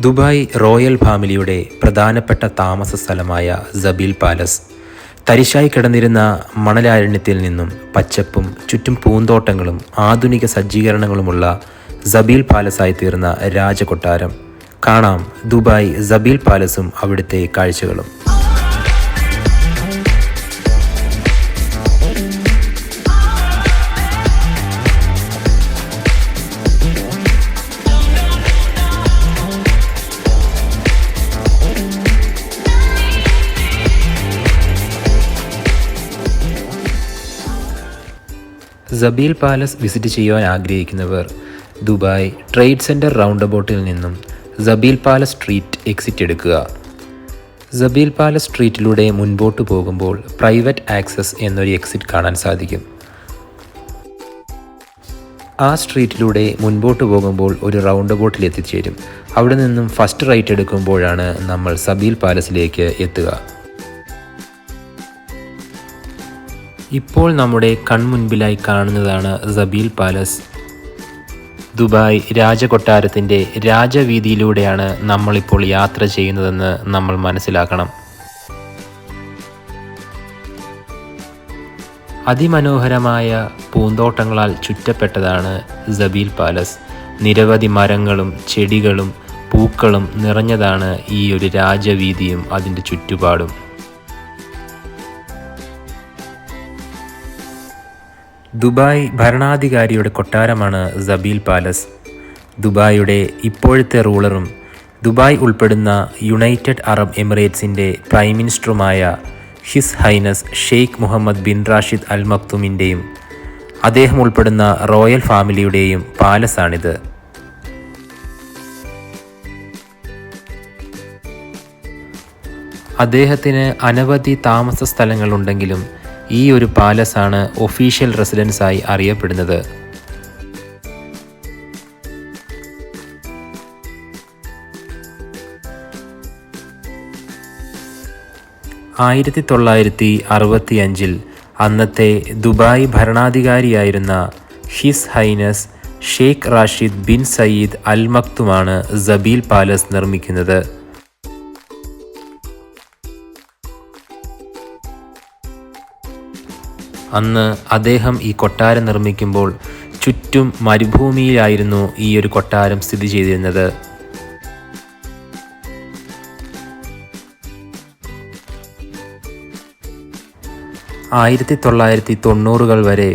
Dubai royal ഫാമിലിയുടെ പ്രധാനപ്പെട്ട താമസ സ്ഥലമായ സബീൽ പാലസ്. തരിശായി കിടന്നിരുന്ന മണലാരണ്യത്തിൽ നിന്നും പച്ചപ്പും ചുറ്റും പൂന്തോട്ടങ്ങളും ആധുനിക സജ്ജീകരണങ്ങളുമുള്ള സബീൽ പാലസായി തീർന്ന രാജകൊട്ടാരം. കാണാം ദുബായ് സബീൽ പാലസും അവിടുത്തെ കാഴ്ചകളും. സബീൽ പാലസ് വിസിറ്റ് ചെയ്യുവാൻ ആഗ്രഹിക്കുന്നവർ ദുബായ് ട്രേഡ് സെന്റർ റൗണ്ട് അബൌട്ടിൽ നിന്നും സബീൽ പാലസ് സ്ട്രീറ്റ് എക്സിറ്റ് എടുക്കുക. സബീൽ പാലസ് സ്ട്രീറ്റിലൂടെ മുൻപോട്ട് പോകുമ്പോൾ പ്രൈവറ്റ് ആക്സസ് എന്നൊരു എക്സിറ്റ് കാണാൻ സാധിക്കും. ആ സ്ട്രീറ്റിലൂടെ മുൻപോട്ട് പോകുമ്പോൾ ഒരു റൗണ്ട് ബോട്ടിൽ എത്തിച്ചേരും. അവിടെ നിന്നും ഫസ്റ്റ് റൈറ്റ് എടുക്കുമ്പോഴാണ് നമ്മൾ സബീൽ പാലസിലേക്ക് എത്തുക. ഇപ്പോൾ നമ്മുടെ കൺമുൻപിലായി കാണുന്നതാണ് സബീൽ പാലസ്. ദുബായ് രാജകൊട്ടാരത്തിന്റെ രാജവീതിയിലൂടെയാണ് നമ്മളിപ്പോൾ യാത്ര ചെയ്യുന്നതെന്ന് നമ്മൾ മനസ്സിലാക്കണം. അതിമനോഹരമായ പൂന്തോട്ടങ്ങളാൽ ചുറ്റപ്പെട്ടതാണ് സബീൽ പാലസ്. നിരവധി മരങ്ങളും ചെടികളും പൂക്കളും നിറഞ്ഞതാണ് ഈ ഒരു രാജവീതിയും അതിന്റെ ചുറ്റുപാടും. ദുബായ് ഭരണാധികാരിയുടെ കൊട്ടാരമാണ് സബീൽ പാലസ്. ദുബായിയുടെ ഇപ്പോഴത്തെ റൂളറും ദുബായ് ഉൾപ്പെടുന്ന യുണൈറ്റഡ് അറബ് എമിറേറ്റ്സിന്റെ prime മിനിസ്റ്ററുമായ His Highness Sheikh Mohammed bin Rashid al മക്തുമിന്റെയും അദ്ദേഹം ഉൾപ്പെടുന്ന റോയൽ ഫാമിലിയുടെയും പാലസാണിത്. അദ്ദേഹത്തിന് അനവധി താമസ സ്ഥലങ്ങളുണ്ടെങ്കിലും ഈ ഒരു പാലസ് ആണ് ഒഫീഷ്യൽ റെസിഡൻസായി അറിയപ്പെടുന്നത്. ആയിരത്തി തൊള്ളായിരത്തി അറുപത്തി അഞ്ചിൽ അന്നത്തെ Dubai ഭരണാധികാരിയായിരുന്ന His Highness Sheikh Rashid bin Saeed al മക്തുമാണ് Zabeel palace നിർമ്മിക്കുന്നത്. അന്ന് അദ്ദേഹം ഈ കൊട്ടാരം നിർമ്മിക്കുമ്പോൾ ചുറ്റും മരുഭൂമിയിലായിരുന്നു ഈ ഒരു കൊട്ടാരം സ്ഥിതി ചെയ്തിരുന്നത്. ആയിരത്തി തൊള്ളായിരത്തി തൊണ്ണൂറുകൾ വരെ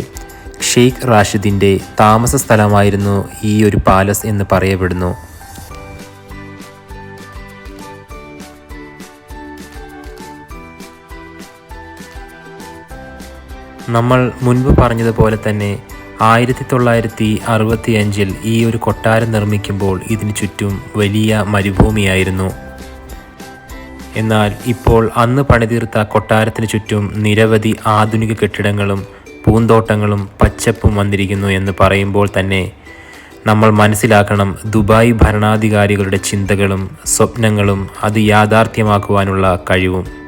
ഷെയ്ഖ് റാഷിദിന്റെ താമസ സ്ഥലമായിരുന്നു ഈ ഒരു പാലസ് എന്ന് പറയപ്പെടുന്നു. നമ്മൾ മുൻപ് പറഞ്ഞതുപോലെ തന്നെ ആയിരത്തി തൊള്ളായിരത്തി അറുപത്തി അഞ്ചിൽ ഈ ഒരു കൊട്ടാരം നിർമ്മിക്കുമ്പോൾ ഇതിനു ചുറ്റും വലിയ മരുഭൂമിയായിരുന്നു. എന്നാൽ ഇപ്പോൾ അന്ന് പണിതീർത്ത കൊട്ടാരത്തിന് ചുറ്റും നിരവധി ആധുനിക കെട്ടിടങ്ങളും പൂന്തോട്ടങ്ങളും പച്ചപ്പും വന്നിരിക്കുന്നു എന്ന് പറയുമ്പോൾ തന്നെ നമ്മൾ മനസ്സിലാക്കണം ദുബായ് ഭരണാധികാരികളുടെ ചിന്തകളും സ്വപ്നങ്ങളും അത് യാഥാർത്ഥ്യമാക്കുവാനുള്ള കഴിവും.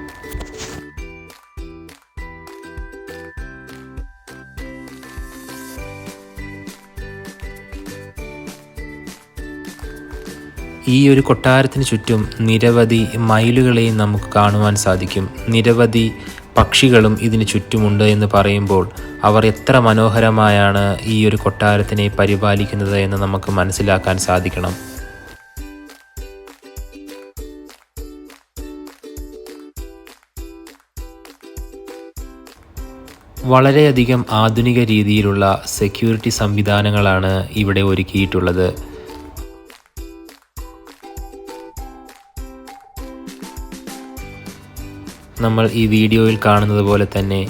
ഈ ഒരു കൊട്ടാരത്തിന് ചുറ്റും നിരവധി മയിലുകളെയും നമുക്ക് കാണുവാൻ സാധിക്കും. നിരവധി പക്ഷികളും ഇതിന് ചുറ്റുമുണ്ട് എന്ന് പറയുമ്പോൾ അവർ എത്ര മനോഹരമായാണ് ഈ ഒരു കൊട്ടാരത്തിനെ പരിപാലിക്കുന്നത് എന്ന് നമുക്ക് മനസ്സിലാക്കാൻ സാധിക്കണം. വളരെയധികം ആധുനിക രീതിയിലുള്ള സെക്യൂരിറ്റി സംവിധാനങ്ങളാണ് ഇവിടെ ഒരുക്കിയിട്ടുള്ളത്. നമ്മൾ ഈ വീഡിയോയിൽ കാണുന്നത് പോലെ തന്നെ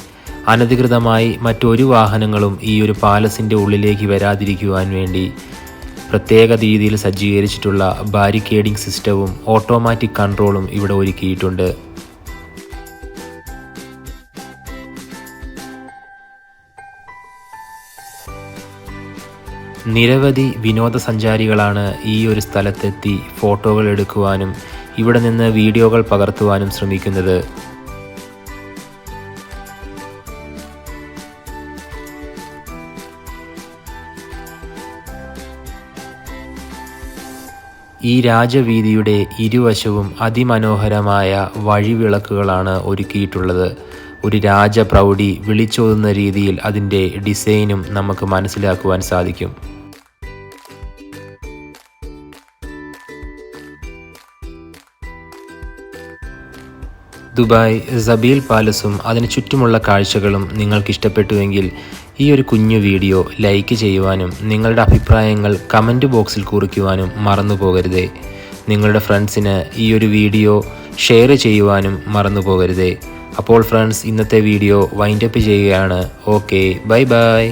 അനധികൃതമായി മറ്റൊരു വാഹനങ്ങളും ഈ ഒരു പാലസിന്റെ ഉള്ളിലേക്ക് വരാതിരിക്കുവാൻ വേണ്ടി പ്രത്യേക രീതിയിൽ സജ്ജീകരിച്ചിട്ടുള്ള ബാരിക്കേഡിംഗ് സിസ്റ്റവും ഓട്ടോമാറ്റിക് കൺട്രോളും ഇവിടെ ഒരുക്കിയിട്ടുണ്ട്. നിരവധി വിനോദസഞ്ചാരികളാണ് ഈ ഒരു സ്ഥലത്തെത്തി ഫോട്ടോകൾ എടുക്കുവാനും ഇവിടെ നിന്ന് വീഡിയോകൾ പകർത്തുവാനും ശ്രമിക്കുന്നത്. ഈ രാജവീതിയുടെ ഇരുവശവും അതിമനോഹരമായ വഴിവിളക്കുകളാണ് ഒരുക്കിയിട്ടുള്ളത്. ഒരു രാജപ്രൗഢി വിളിച്ചോതുന്ന രീതിയിൽ അതിന്റെ ഡിസൈനും നമുക്ക് മനസ്സിലാക്കുവാൻ സാധിക്കും. ദുബായ് സബീൽ പാലസും അതിന് ചുറ്റുമുള്ള കാഴ്ചകളും നിങ്ങൾക്ക് ഇഷ്ടപ്പെട്ടുവെങ്കിൽ ഈ ഒരു കുഞ്ഞു വീഡിയോ ലൈക്ക് ചെയ്യുവാനും നിങ്ങളുടെ അഭിപ്രായങ്ങൾ കമന്റ് ബോക്സിൽ കുറിക്കുവാനും മറന്നു പോകരുതേ. നിങ്ങളുടെ ഫ്രണ്ട്സിന് ഈ ഒരു വീഡിയോ ഷെയർ ചെയ്യുവാനും മറന്നു പോകരുതേ. അപ്പോൾ ഫ്രണ്ട്സ് ഇന്നത്തെ വീഡിയോ വൈൻഡപ്പ് ചെയ്യുകയാണ്. Okay bye bye